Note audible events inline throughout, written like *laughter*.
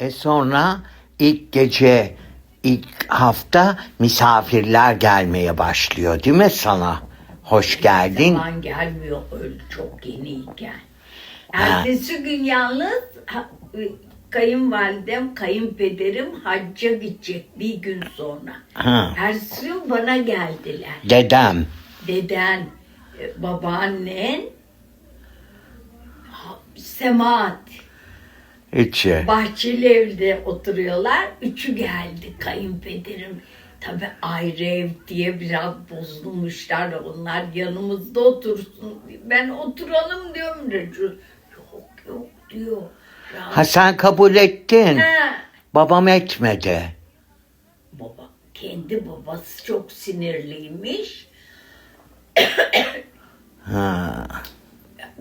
E sonra ilk gece, ilk hafta misafirler gelmeye başlıyor değil mi sana? Hoş geldin. Zaman gelmiyor öyle çok yeniyken. Ertesi gün yalnız ha- kayınvalidem, kayınpederim hacca gidecek bir gün sonra. Ha. Ertesi gün bana geldiler. Dedem. Deden, e, babaannen, ha- Semaat. İçi. Bahçeli evde oturuyorlar. Üçü geldi kayınpederim. Tabi ayrı ev diye biraz bozulmuşlar. Onlar yanımızda otursun. Ben oturalım diyorum. Yok yok diyor. Ha sen kabul ettin. Ha. Babam etmedi. Baba, kendi babası çok sinirliymiş. Ha.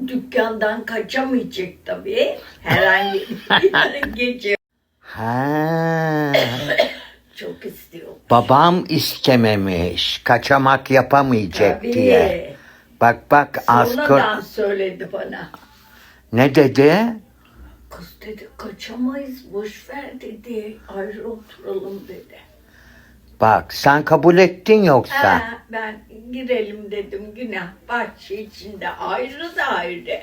Dükkandan kaçamayacak tabii. Herhangi *laughs* bir gece Ha. *coughs* çok istiyor. Babam istememiş. Kaçamak yapamayacak Tabii. diye. Bak bak Sonradan asker söyledi bana. ne dedi? Kız dedi kaçamayız boş ver dedi. Ayrı oturalım dedi. Bak sen kabul ettin yoksa. Ha, ben girelim dedim günah. Bahçe içinde ayrı da ayrı.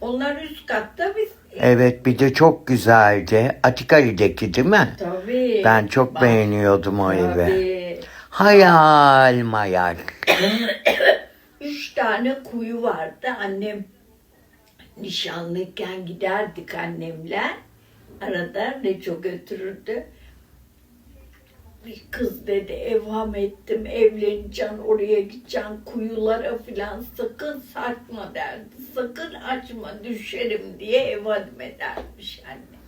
Onlar üst katta biz. Evet bir de çok güzeldi. Atikali'deki değil mi? Tabii. Ben çok Bak, beğeniyordum o evi. Tabii. Hayal mayal. *coughs* Üç tane kuyu vardı. Annem nişanlıyken giderdik annemle. Arada Reço götürürdü. Bir kız dedi evham ettim evleneceksin oraya gideceksin kuyulara filan sakın sarkma derdi. Sakın açma düşerim diye evham edermiş anne.